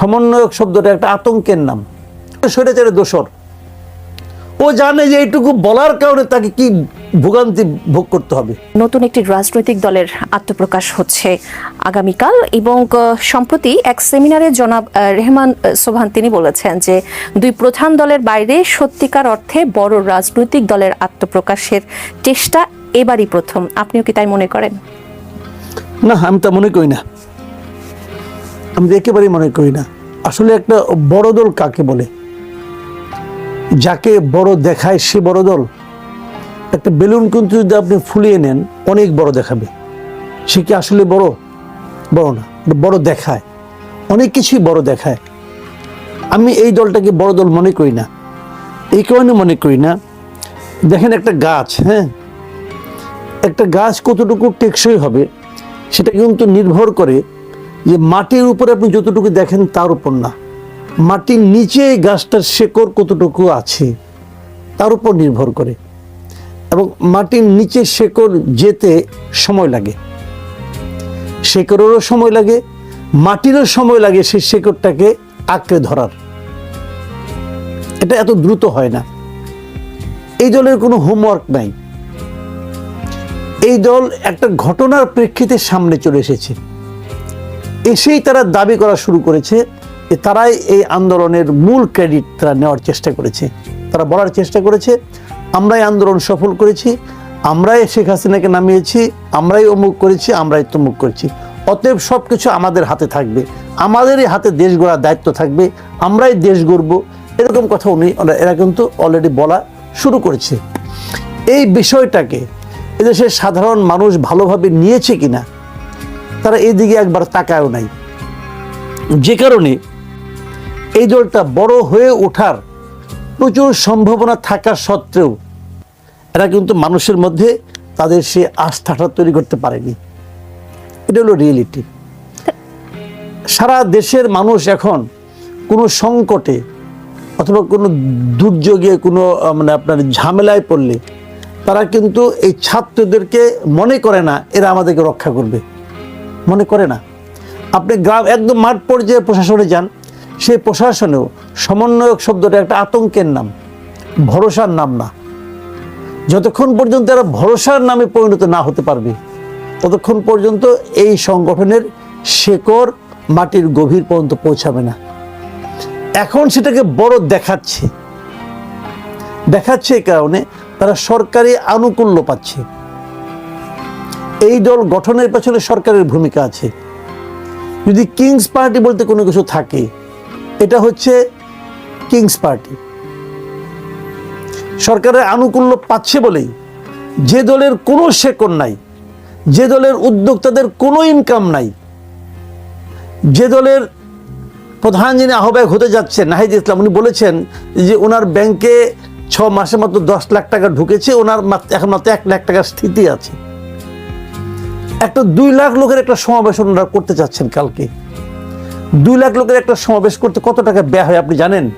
সমন্বয়ক শব্দটা একটা আতঙ্কের নাম। স্বৈরাচারের দোসর ও জানে যে এইটুকু বলার কারণে তাকে কি ভোগান্তি ভোগ করতে হবে। নতুন একটি রাজনৈতিক দলের আত্মপ্রকাশ হচ্ছে আগামীকাল এবং সম্প্রতি এক সেমিনারে জনাব রেহমান সোবহান তিনি বলেছেন যে দুই প্রধান দলের বাইরে সত্যিকার অর্থে বড় রাজনৈতিক দলের আত্মপ্রকাশের চেষ্টা এবারই প্রথম। আপনিও কি তাই মনে করেন? না আমি তা মনে করি না। আমি একেবারেই মনে করি না। আসলে একটা বড় দল কাকে বলে? যাকে বড় দেখায় সে বড় দল। একটা বেলুন কিন্তু যদি আপনি ফুলিয়ে নেন, অনেক বড় দেখাবে। সে কি আসলে বড়? বড় না বড় দেখায়। অনেক কিছুই বড় দেখায়। আমি এই দলটাকে বড় দল মনে করি না। এই কারণে মনে করি না। দেখেন একটা গাছ হ্যাঁ? একটা গাছ কতটুকু টেকসই হবে, সেটা কিন্তু নির্ভর করে যে মাটির উপরে আপনি যতটুকু দেখেন তার উপর না। মাটির নিচে গাছটার শেকড় কতটুকু আছে তার উপর নির্ভর করে। এবং মাটির নিচে শেকড় যেতে সময় লাগে। শেকড়েরও সময় লাগে, মাটিরও সময় লাগে সেই শেকড়টাকে আঁকড়ে ধরার। এটা এত দ্রুত হয় না। এই দলের কোনো হোমওয়ার্ক নাই। এই দল একটা ঘটনার প্রেক্ষিতে সামনে চলে এসেছে। এসেই তারা দাবি করা শুরু করেছে যে তারাই এই আন্দোলনের মূল ক্রেডিট তারা নেওয়ার চেষ্টা করেছে। তারা বলার চেষ্টা করেছে, আমরাই আন্দোলন সফল করেছি, আমরাই শেখ হাসিনাকে নামিয়েছি, আমরাই অমুক করেছি, আমরাই তমুক করেছি। অতএব সব কিছু আমাদের হাতে থাকবে, আমাদেরই হাতে দেশ গড়ার দায়িত্ব থাকবে, আমরাই দেশ গড়ব। এরকম কথা উনি, এরা কিন্তু অলরেডি বলা শুরু করেছে। এই বিষয়টাকে এদেশের সাধারণ মানুষ ভালোভাবে নিয়েছে কিনা তারা এদিকে একবার তাকায়ও নাই। যে কারণে এই দলটা বড় হয়ে ওঠার প্রচুর সম্ভাবনা থাকা সত্ত্বেও এরা কিন্তু মানুষের মধ্যে তাদের সে আস্থাটা তৈরি করতে পারেনি। এটা হলো রিয়েলিটি সারা দেশের মানুষ এখন কোনো সংকটে অথবা কোনো দুর্যোগে, কোনো মানে আপনার ঝামেলায় পড়লে তারা কিন্তু এই ছাত্রদেরকে মনে করে না, এরা আমাদেরকে রক্ষা করবে। মনে করে না। আপনি গ্রাম একদম মাঠ পর্যায়ে প্রশাসনে যান, সেই প্রশাসনেও সমন্বয়ক শব্দটা একটা আতঙ্কের নাম, ভরসার নাম না। যতক্ষণ পর্যন্ত এরা ভরসার নামে পরিণত না হতে পারবে, ততক্ষণ পর্যন্ত এই সংগঠনের শেকড় মাটির গভীর পর্যন্ত পৌঁছাবে না। এখন সেটাকে বড় দেখাচ্ছে। দেখাচ্ছে এই কারণে তারা সরকারি আনুকূল্য পাচ্ছে। এই দল গঠনের পেছনে সরকারের ভূমিকা আছে। যদি কিংস পার্টি বলতে কোনো কিছু থাকে, এটা হচ্ছে কিংস পার্টি সরকারের আনুকূল্য পাচ্ছে বলেই যে দলের কোনো শেকড় নাই, যে দলের উদ্যোক্তাদের কোনো ইনকাম নাই, যে দলের প্রধান যিনি আহ্বায়ক হতে যাচ্ছেন, নাহিদ ইসলাম, উনি বলেছেন যে ওনার ব্যাংকে ছ মাসে মাত্র দশ লাখ টাকা ঢুকেছে, ওনার এখন মাত্র এক লাখ টাকার স্থিতি আছে। একটা দুই লাখ লোকের একটা সমাবেশ ওনারা করতে চাচ্ছেন কালকে। দুই লাখ লোকের একটা সমাবেশ করতে কত টাকা ব্যয় হয় আপনি জানেন?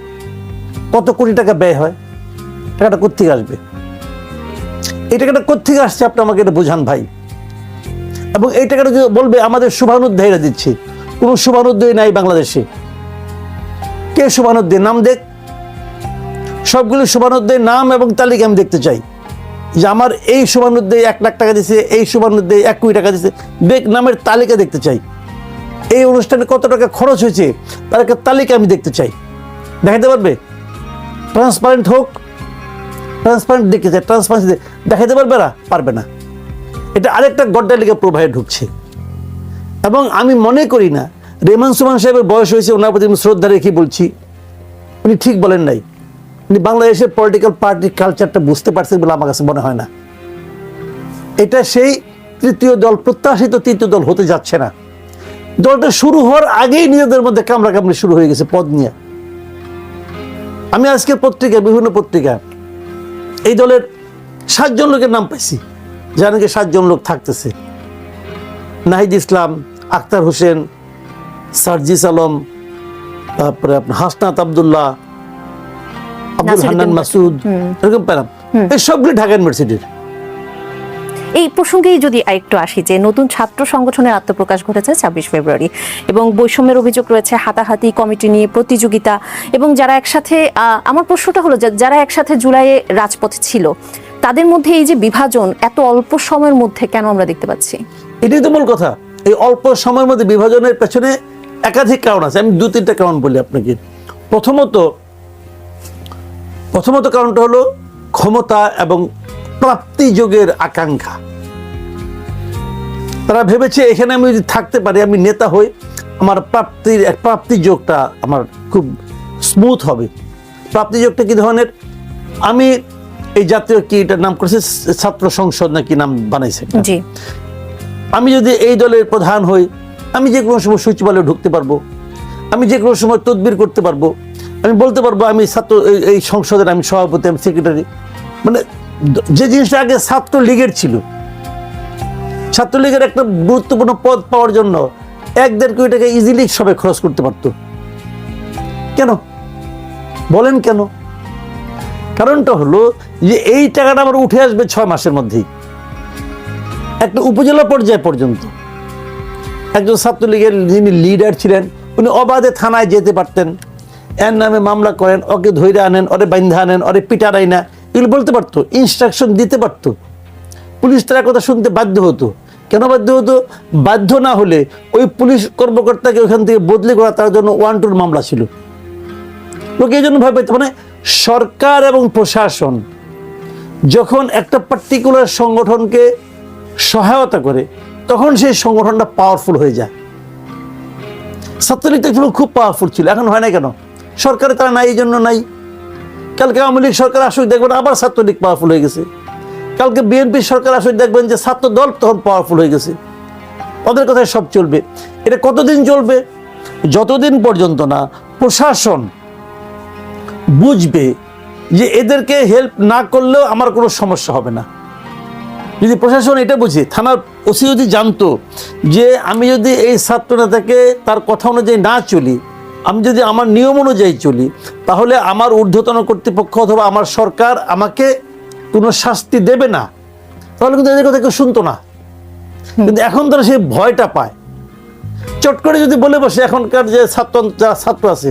কত কোটি টাকা ব্যয় হয়? টাকাটা কোথেকে আসবে? এই টাকাটা কোথেকে আসছে আপনি আমাকে এটা বোঝান ভাই। এবং এই টাকাটা যদি বলবে আমাদের শুভানুধ্যায়ীরা দিচ্ছে। কোনো শুভানুধ্যায়ী নাই বাংলাদেশে। কে শুভানুদ্দিন নাম দেখ? সবগুলো শুভানুদ্দিন নাম এবং তালিকা আমি দেখতে চাই। যে আমার এই শুভানুদ্দিন এক লাখ টাকা দিছে, এই শুভানুদ্দিন এক কোটি টাকা দিছে, দেখ, নামের তালিকা দেখতে চাই। এই অনুষ্ঠানে কত টাকা খরচ হয়েছে তার একটা তালিকা আমি দেখতে চাই। দেখাতে পারবে? ট্রান্সপারেন্ট হোক ট্রান্সপারেন্ট দেখতে চাই ট্রান্সপারেন্সি দেখাতে পারবে না? পারবে না। এটা আরেকটা গড্ডালিকা প্রবাহে ঢুকছে। এবং আমি মনে করি না রেমান সুমান সাহেবের বয়স হয়েছে, ওনার প্রতি আমি শ্রদ্ধা রেখে বলছি। উনি ঠিক বলেন নাই। উনি বাংলাদেশের পলিটিক্যাল পার্টির কালচারটা বুঝতে পারছেন বলে আমার কাছে মনে হয় না। এটা সেই তৃতীয় দল প্রত্যাশিত তৃতীয় দল হতে যাচ্ছে না। দলটা শুরু হওয়ার আগেই নিজেদের মধ্যে কামড়াকামড়ি শুরু হয়ে গেছে পদ নিয়ে। আমি আজকের পত্রিকা, বিভিন্ন পত্রিকা, এই দলের সাতজন লোকের নাম পাইছি, যারা নাকি সাতজন লোক থাকতেছে। নাহিদ ইসলাম আক্তার হোসেন, সার্জিস আলম, তারপরে আপনার হাসনাত আবদুল্লাহ আব্দুল হান্নান মাসুদ এরকম পেলাম। এই সবগুলি ঢাকা ইউনিভার্সিটির। এই প্রসঙ্গেই যদি আরেকটু আসি যে নতুন ছাত্র সংগঠনের আত্মপ্রকাশ ঘটেছে ছাব্বিশ ফেব্রুয়ারি এবং বৈষম্যের অভিযোগ রয়েছে হাতাহাতি কমিটি নিয়ে প্রতিযোগিতা এবং যারা একসাথে আমার প্রশ্নটা হলো যারা একসাথে জুলাইয়ে রাজপথে ছিল তাদের মধ্যে এই যে বিভাজন এত অল্প সময়ের মধ্যে কেন আমরা দেখতে পাচ্ছি? এটাই তো মূল কথা। এই অল্প সময়ের মধ্যে বিভাজনের পেছনে একাধিক কারণ আছে। আমি দু তিনটা কারণ বলি আপনাকে। প্রথমত প্রথমত কারণটা হলো ক্ষমতা এবং প্রাপ্তিযোগের আকাঙ্ক্ষা। তারা ভেবেছে এখানে আমি যদি থাকতে পারি আমি নেতা হই আমার প্রাপ্তির প্রাপ্তিযোগটা আমার খুব স্মুথ হবে। প্রাপ্তিযোগটা কি ধরনের? আমি এই জাতীয় কি এটার নাম করেছে? ছাত্র সংসদ নাকি নাম বানাইছে আমি যদি এই দলের প্রধান হই আমি যে কোনো সময় সচিবালয়ে ঢুকতে পারব। আমি যে কোনো সময় তদবির করতে পারব। আমি বলতে পারব, আমি ছাত্র, এই- সংসদের আমি সভাপতি, আমি সেক্রেটারি মানে যে জিনিসটা আগে ছাত্র লীগের ছিল। ছাত্রলীগের একটা গুরুত্বপূর্ণ পদ পাওয়ার জন্য এক দেড় কোটি টাকা ইজিলি সবাই খরচ করতে পারতো। কেন? বলেন কেন? কারণটা হলো যে এই টাকাটা আমার উঠে আসবে ছয় মাসের মধ্যেই। একটা উপজেলা পর্যায় পর্যন্ত। একজন ছাত্রলীগের যিনি লিডার ছিলেন, উনি অবাধে থানায় যেতে পারতেন। এর নামে মামলা করেন, ওকে ধৈর্য আনেন, ওরে বাইন্ধা আনেন, ওরে পিটারাই না। এগুলো বলতে পারতো ইনস্ট্রাকশন দিতে পারতো। পুলিশ তার কথা শুনতে বাধ্য হতো। কেন বাধ্য হতো? বাধ্য না হলে ওই পুলিশ কর্মকর্তাকে ওখান থেকে বদলি করা তার জন্য ওয়ান টুর মামলা ছিল। লোকে এই জন্য ভয় পেত মানে সরকার এবং প্রশাসন যখন একটা পার্টিকুলার সংগঠনকে সহায়তা করে, তখন সেই সংগঠনটা পাওয়ারফুল হয়ে যায়। ছাত্রলীগ খুব পাওয়ারফুল ছিল, এখন হয় না কেন? সরকারে তারা নাই এই জন্য নাই। কালকে আওয়ামী লীগ সরকার আসুক, দেখবেন আবার ছাত্রলীগ পাওয়ারফুল হয়ে গেছে। কালকে বিএনপি সরকার আসুক, দেখবেন যে ছাত্র দল তখন পাওয়ারফুল হয়ে গেছে। ওদের কথায় সব চলবে। এটা কতদিন চলবে? যতদিন পর্যন্ত না, প্রশাসন বুঝবে যে এদেরকে হেল্প না করলেও আমার কোনো সমস্যা হবে না। যদি প্রশাসন এটা বুঝে, থানার ওসি যদি জানতো যে আমি যদি এই ছাত্র নেতাকে তার কথা অনুযায়ী না চলি আমি যদি আমার নিয়ম অনুযায়ী চলি তাহলে আমার ঊর্ধ্বতন কর্তৃপক্ষ অথবা আমার সরকার আমাকে কোনো শাস্তি দেবে না। তাহলে কিন্তু এদের কথা কেউ শুনতো না। কিন্তু এখন তারা সেই ভয়টা পায়। চট করে যদি বলে বসে এখনকার যে ছাত্র যারা ছাত্র আছে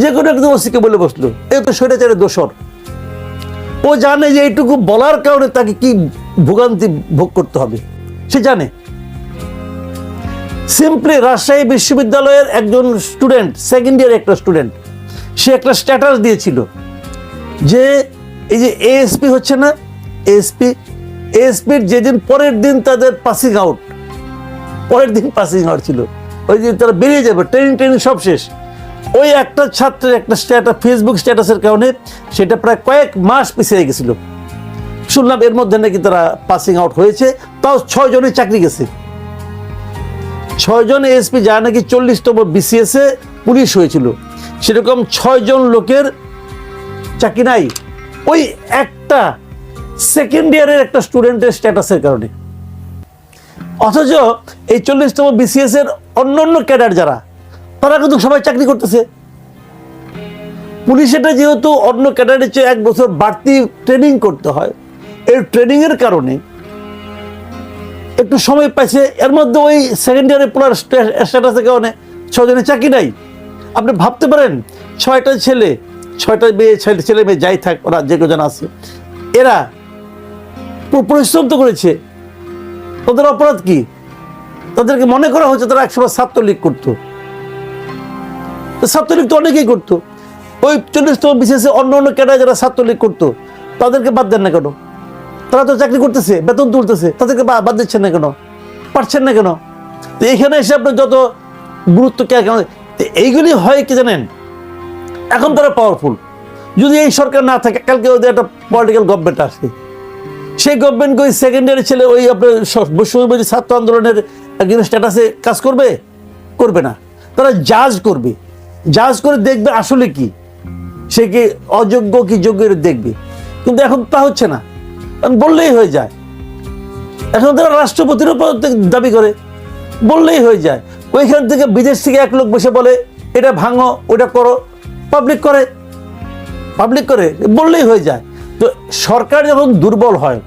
যে কোনো একদম ওসিকে বলে বসল এই তো স্বৈরাচারের দোষর। ও জানে যে এইটুকু বলার কারণে তাকে কি ভোগান্তি ভোগ করতে হবে। সে জানে। সিম্পলি রাজশাহী বিশ্ববিদ্যালয়ের একজন স্টুডেন্ট সেকেন্ড ইয়ার একটা স্টুডেন্ট সে একটা স্ট্যাটাস দিয়েছিল যে এই যে এএসপি হচ্ছে না এএসপি এএসপির যেদিন পরের দিন তাদের পাসিং আউট পরের দিন পাসিং আউট ছিল। ওই দিন তারা বেরিয়ে যাবে ট্রেনিং ট্রেনিং সব শেষ। ওই একটা ছাত্রের একটা স্ট্যাটাস ফেসবুক স্ট্যাটাসের কারণে সেটা প্রায় কয়েক মাস পিছিয়ে গেছিল। শুনলাম এর মধ্যে নাকি তারা পাসিং আউট হয়েছে, তাও ছয় জনের চাকরি গেছে। ছয়জন এসপি যারা নাকি চল্লিশতম বিসিএস এ পুলিশ হয়েছিল, সেরকম ছয়জন লোকের চাকরি নাই। ওই একটা সেকেন্ড ইয়ারের একটা স্টুডেন্টের স্ট্যাটাসের কারণে। অথচ এই চল্লিশতম বিসিএস এর অন্য অন্য ক্যাডার যারা, তারা কিন্তু সবাই চাকরি করতেছে। পুলিশ এটা যেহেতু অন্য ক্যাডারের চেয়ে এক বছর বাড়তি ট্রেনিং করতে হয়, এই ট্রেনিংয়ের কারণে একটু সময় পাইছে, এর মধ্যে ওই সেকেন্ড ইয়ারে পড়ার স্ট্যাটাসের কারণে ছজনের চাকরি নাই। আপনি ভাবতে পারেন, ছয়টা ছেলে, ছয়টা মেয়ে ছেলে ছেলে মেয়ে যাই থাক, ওরা যে কজন আছে। এরা পরিশ্রম তো করেছে। ওদের অপরাধ কি? তাদেরকে মনে করা হচ্ছে তারা একসময় ছাত্রলীগ করতো। ছাত্রলীগ তো অনেকেই করতো। ওই চল্লিশতম বিশেষে অন্য অন্য ক্যাডার যারা ছাত্রলীগ করতো, তাদেরকে বাদ দেন না কেন? তারা তো চাকরি করতেছে, বেতন তুলতেছে, তাদেরকে বাদ দিচ্ছেন না কেন? পারছেন না কেন? তো এখানে এসে আপনার যত গুরুত্ব কে কেন এইগুলি হয় কি জানেন? এখন তারা পাওয়ারফুল যদি এই সরকার না থাকে, কালকে ওদের একটা পলিটিক্যাল গভর্নমেন্ট আসে সেই গভর্নমেন্টকে ওই সেকেন্ড ইয়ারের ছেলে ওই আপনার বৈশ্বী ছাত্র আন্দোলনের স্ট্যাটাসে কাজ করবে? করবে না। তারা জাজ করবে। জাজ করে দেখবে আসলে কি? সে কি অযোগ্য কি যোগ্য দেখবে। কিন্তু এখন তা হচ্ছে না। বললেই হয়ে যায়। এখন তারা রাষ্ট্রপতির উপর দাবি করে, বললেই হয়ে যায়। ওইখান থেকে বিদেশ থেকে এক লোক বসে বলে, এটা ভাঙো, ওটা করো। পাবলিক করে পাবলিক করে, বললেই হয়ে যায়। তো সরকার যখন দুর্বল হয়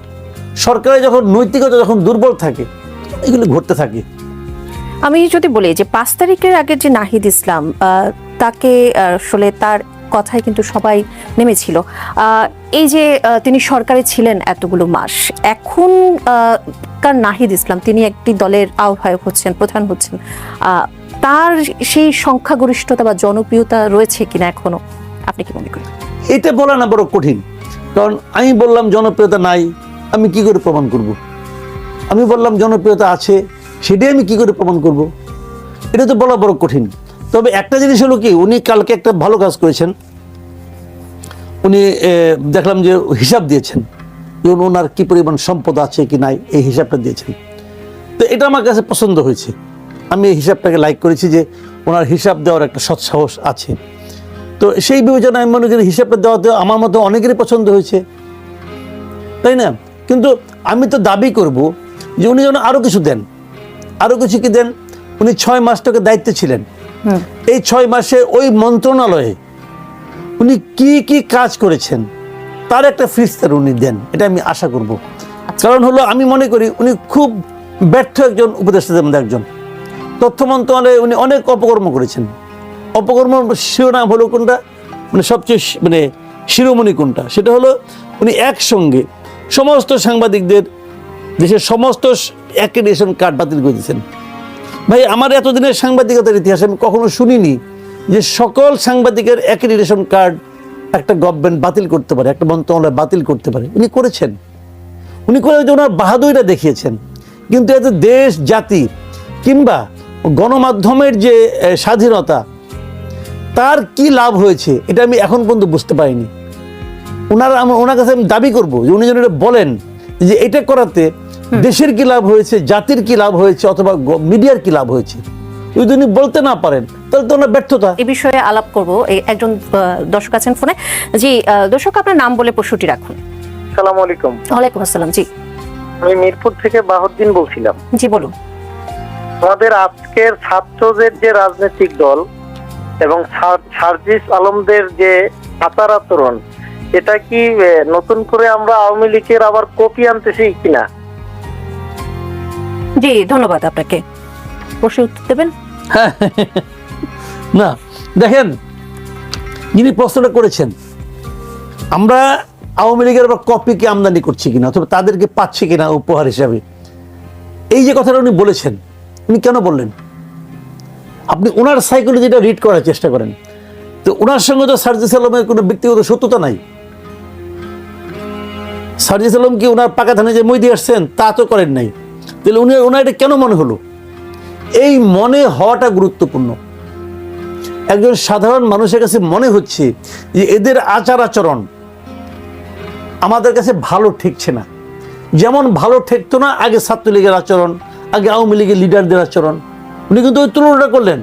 সরকারে যখন নৈতিকতা যখন দুর্বল থাকে, এগুলো ঘটতে থাকে। আমি যদি বলি যে পাঁচ তারিখের আগে যে নাহিদ ইসলাম তাকে আসলে তার কথায় কিন্তু সবাই নেমেছিল এই যে তিনি সরকারে ছিলেন এতগুলো মাস, এখন কার নাহিদ ইসলাম, তিনি একটি দলের আহ্বায়ক হচ্ছেন, প্রধান হচ্ছেন তার সেই সংখ্যাগরিষ্ঠতা বা জনপ্রিয়তা রয়েছে কিনা এখনও আপনি কি মনে করেন এটা বলা না বড় কঠিন, কারণ আমি বললাম জনপ্রিয়তা নাই, আমি কি করে প্রমাণ করব। আমি বললাম জনপ্রিয়তা আছে, সেটাই আমি কি করে প্রমাণ করব। এটা তো বলা বড় কঠিন তবে একটা জিনিস হলো কি, উনি কালকে একটা ভালো কাজ করেছেন। উনি দেখলাম যে হিসাব দিয়েছেন যেমন ওনার কি পরিমাণ সম্পদ আছে কি নাই, এই হিসাবটা দিয়েছেন। তো এটা আমার কাছে পছন্দ হয়েছে। আমি এই হিসাবটাকে লাইক করেছি যে ওনার হিসাব দেওয়ার একটা সৎসাহস আছে। তো সেই বিবেচনায় আমি মনে করি হিসাবটা দেওয়াতে আমার মতো অনেকেরই পছন্দ হয়েছে। তাই না? কিন্তু আমি তো দাবি করব যে উনি যেন আরও কিছু দেন। আরও কিছু কি দেন? উনি ছয় মাস মাসটাকে দায়িত্বে ছিলেন। এই ছয় মাসে ওই মন্ত্রণালয়ে উনি কি কি কাজ করেছেন তার একটা ফিস্তার উনি দেন এটা আমি আশা করব। কারণ হলো আমি মনে করি উনি খুব ব্যর্থ একজন উপদেষ্টাদের মধ্যে একজন। তথ্য মন্ত্রণালয়ে উনি অনেক অপকর্ম করেছেন। অপকর্ম শিরোনাম হলো কোনটা? মানে সবচেয়ে মানে শিরোমণি কোনটা? সেটা হলো উনি একসঙ্গে সমস্ত সাংবাদিকদের দেশের সমস্ত অ্যাক্রেডিটেশন কার্ড বাতিল করে দিয়েছেন। ভাই, আমার এতদিনের সাংবাদিকতার ইতিহাস আমি কখনো শুনিনি যে সকল সাংবাদিকের একই রেশন কার্ড একটা গভর্নমেন্ট বাতিল করতে পারে, একটা মন্ত্রণালয় বাতিল করতে পারে। উনি করেছেন। উনি করে যে ওনার বাহাদুরিটা দেখিয়েছেন। কিন্তু এতে দেশ, জাতি কিংবা গণমাধ্যমের যে স্বাধীনতা, তার কি লাভ হয়েছে এটা আমি এখন পর্যন্ত বুঝতে পারিনি। ওনার ওনার কাছে আমি দাবি করব যে উনি যেন এটা বলেন। যে এটা করাতে দেশের কি লাভ হয়েছে জাতির কি লাভ হয়েছে অথবা মিডিয়ার কি লাভ হয়েছে? যদি উনি বলতে না পারেন তাহলে তো ওনার ব্যর্থতা। এই বিষয়ে আলাপ করব। এই একজন দর্শক আছেন ফোনে। জি দর্শক আপনার নাম বলে প্রশ্নটি রাখুন। সালাম আলাইকুম। ওয়ালাইকুম আসসালাম জি। আমি মিরপুর থেকে বাহদ্দিন বলছিলাম। জি বলুন। আমাদের আজকের ছাত্রদের যে রাজনৈতিক দল এবং সার্জিস আলমদের যে আচার আচরণ এটা কি নতুন করে আমরা আওয়ামী লীগের আবার কপি আনতেছি কিনা? জি ধন্যবাদ আপনাকে। প্রশ্নের উত্তর দেবেন? না দেখেন যিনি প্রশ্নটা করেছেন আমরা আওয়ামী লীগের আবার কপিকে আমদানি করছি কিনা অথবা তাদেরকে পাচ্ছি কিনা উপহার হিসাবে? এই যে কথাটা উনি বলেছেন উনি কেন বললেন? আপনি ওনার সাইকোলজিটা রিড করার চেষ্টা করেন। তো ওনার সঙ্গে তো সার্জিস আলমের কোনো ব্যক্তিগত সত্যতা নাই। সার্জিস আলম কি ওনার পাকা ধানে যে মই আসছেন, তা তো করেন নাই। তাহলে উনি, ওনার এটা কেন মনে হলো? এই মনে হওয়াটা গুরুত্বপূর্ণ। একজন সাধারণ মানুষের কাছে মনে হচ্ছে যে এদের আচার আচরণ আমাদের কাছে ভালো ঠেকছে না। যেমন ভালো ঠেকতো না আগে ছাত্রলীগের আচরণ, আগে আওয়ামী লীগের লিডারদের আচরণ। উনি কিন্তু ওই তুলনাটা করলেন।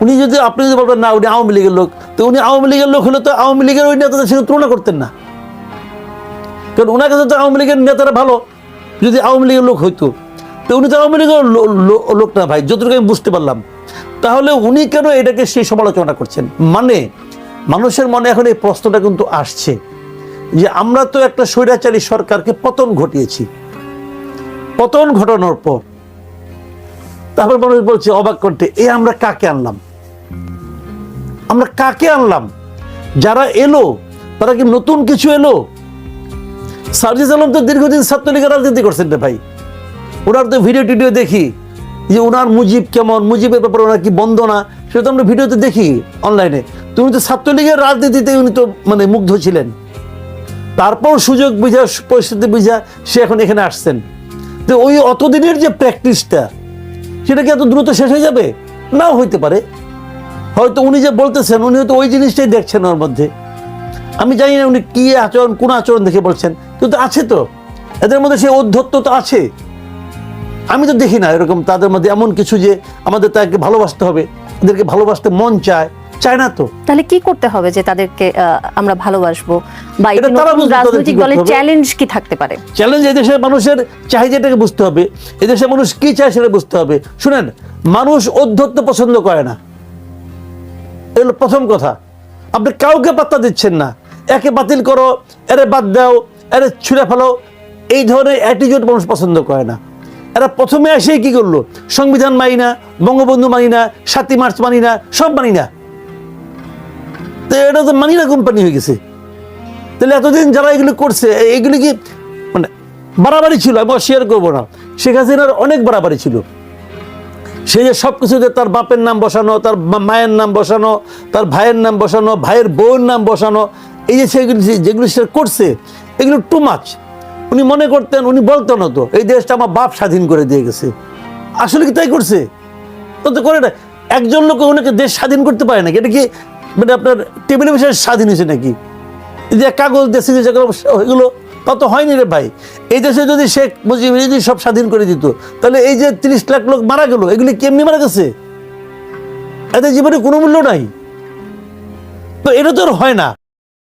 উনি যদি, আপনি যদি বলবেন, না, উনি আওয়ামী লীগের লোক, তো উনি আওয়ামী লীগের লোক হলে তো আওয়ামী লীগের ওই নেতাদের সঙ্গে তুলনা করতেন না। কারণ ওনার কাছে তো আওয়ামী লীগের নেতারা ভালো, যদি আওয়ামী লীগের লোক হইতো। তো উনি তো আওয়ামী লীগের লোক না ভাই, যতটুকু আমি বুঝতে পারলাম। তাহলে উনি কেন এটাকে সেই সমালোচনা করছেন? মানে মানুষের মনে এখন এই প্রশ্নটা কিন্তু আসছে যে আমরা তো একটা স্বৈরাচারী সরকারকে পতন ঘটিয়েছি। পতন ঘটানোর পর তারপর মানুষ বলছে, অবাক করতে এ আমরা কাকে আনলাম? আমরা কাকে আনলাম? যারা এলো, তারা কি নতুন কিছু এলো? সার্জিস আলম তো দীর্ঘদিন ছাত্রলীগের রাজনীতি করছেন রে ভাই। ওনার তো ভিডিও টিডিও দেখি। যে ওনার মুজিব কেমন, মুজিবের ব্যাপারে ওনার কি বন্দনা, সেটা তো আমরা ভিডিওতে দেখি অনলাইনে তুমি তো ছাত্রলীগের রাজনীতিতে উনি তো মানে মুগ্ধ ছিলেন। তারপর সুযোগ বুঝা, পরিস্থিতি বুঝা সে এখন এখানে আসছেন। তো ওই অতদিনের যে প্র্যাকটিসটা সেটা কি এত দ্রুত শেষ হয়ে যাবে? নাও হইতে পারে। হয়তো উনি যে বলতেছেন উনি হয়তো ওই জিনিসটাই দেখছেন ওর মধ্যে। আমি জানি না উনি কি আচরণ কোন আচরণ দেখে বলছেন কিন্তু আছে তো। এদের মধ্যে সেই অধ্যত্ত তো আছে। আমি তো দেখি না এরকম তাদের মধ্যে এমন কিছু যে আমাদের তাকে ভালোবাসতে হবে এদেরকে ভালোবাসতে মন চায় চায় না তো। তাহলে কি করতে হবে যে তাদেরকে আমরা ভালোবাসবো? বা রাজনৈতিক দলের চ্যালেঞ্জ কি থাকতে পারে? চ্যালেঞ্জ এদেশের মানুষের চাহিদাটাকে বুঝতে হবে। এদেশের মানুষ কি চায় সেটা বুঝতে হবে। শুনেন মানুষ অধ্যত্ত পছন্দ করে না। এগুলো প্রথম কথা। আপনি কাউকে পাত্তা দিচ্ছেন না। একে বাতিল করো, এরে বাদ দাও, এরে ছুঁড়ে ফেলো। এই ধরনের অ্যাটিটিউড মানুষ পছন্দ করে না। এরা প্রথমে এসে কি করল? সংবিধান মানি না, বঙ্গবন্ধু মানি না, সাতই মার্চ মানি না, সব মানি না। তো এটা তো মানি না কোম্পানি হয়ে গেছে। তাহলে এতদিন যারা এগুলো করছে এগুলি কি মানে বাড়াবাড়ি ছিল? আমি শেয়ার করব না। শেখ হাসিনার অনেক বাড়াবাড়ি ছিল। সে যে সব কিছুতে তার বাপের নাম বসানো, তার মায়ের নাম বসানো, তার ভাইয়ের নাম বসানো, ভাইয়ের বউয়ের নাম বসানো এই যে সেগুলি যেগুলো সে করছে, এগুলো টু মাচ উনি মনে করতেন, উনি বলতেন তো এই দেশটা আমার বাপ স্বাধীন করে দিয়ে গেছে। আসলে কি তাই করছে? তো তো করে না একজন লোক ওনাকে দেশ স্বাধীন করতে পারে নাকি? এটা কি মানে আপনার টেবিলে বসে স্বাধীন হয়েছে নাকি? যে কাগজ, দেশে যে এগুলো তা তো হয়নি রে ভাই। এই দেশে যদি শেখ মুজিব যদি সব স্বাধীন করে দিত, তাহলে এই যে তিরিশ লাখ লোক মারা গেল, এগুলি কেমনি মারা গেছে? এদের জীবনে কোনো মূল্য নাই। তো এটা তো হয় না।